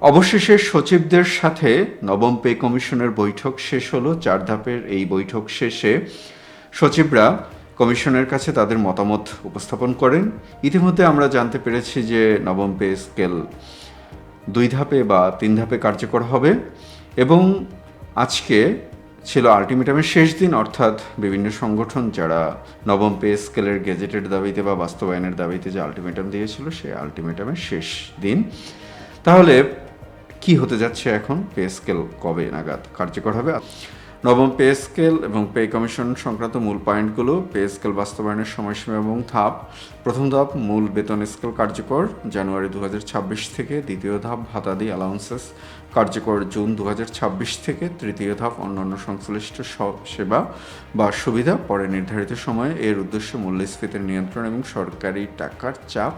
অবশেষে সচিবদের সাথে নবম পে কমিশনের বৈঠক শেষ হলো। চার ধাপের এই বৈঠক শেষে সচিবরা কমিশনের কাছে তাদের মতামত উপস্থাপন করেন। ইতিমধ্যে আমরা জানতে পেরেছি যে নবম পে স্কেল দুই ধাপে বা তিন ধাপে কার্যকর হবে এবং আজকে ছিল আলটিমেটামের শেষ দিন, অর্থাৎ বিভিন্ন সংগঠন যারা নবম পে স্কেলের গেজেটের দাবিতে বা বাস্তবায়নের দাবিতে যে আলটিমেটাম দিয়েছিল সেই আলটিমেটামের শেষ দিন। তাহলে কি হতে যাচ্ছে এখন? পে স্কেল কবে নাগাদ কার্যকর হবে? নবম পে স্কেল এবং পে কমিশন সংক্রান্ত মূল পয়েন্টগুলো, পে স্কেল বাস্তবায়নের সময়সীমা এবং ধাপ। প্রথম ধাপ, মূল বেতন স্কেল কার্যকর, জানুয়ারি দু হাজার ছাব্বিশ থেকে। দ্বিতীয় ধাপ, ভাতাদি অ্যালাউন্সেস কার্যকর, জুন দু হাজার ছাব্বিশ থেকে। তৃতীয় ধাপ, অন্যান্য সংশ্লিষ্ট সব সেবা বা সুবিধা। পরে নির্ধারিত সময়ে এর উদ্দেশ্য মূল্যস্ফীতির নিয়ন্ত্রণ এবং সরকারি টাকার চাপ।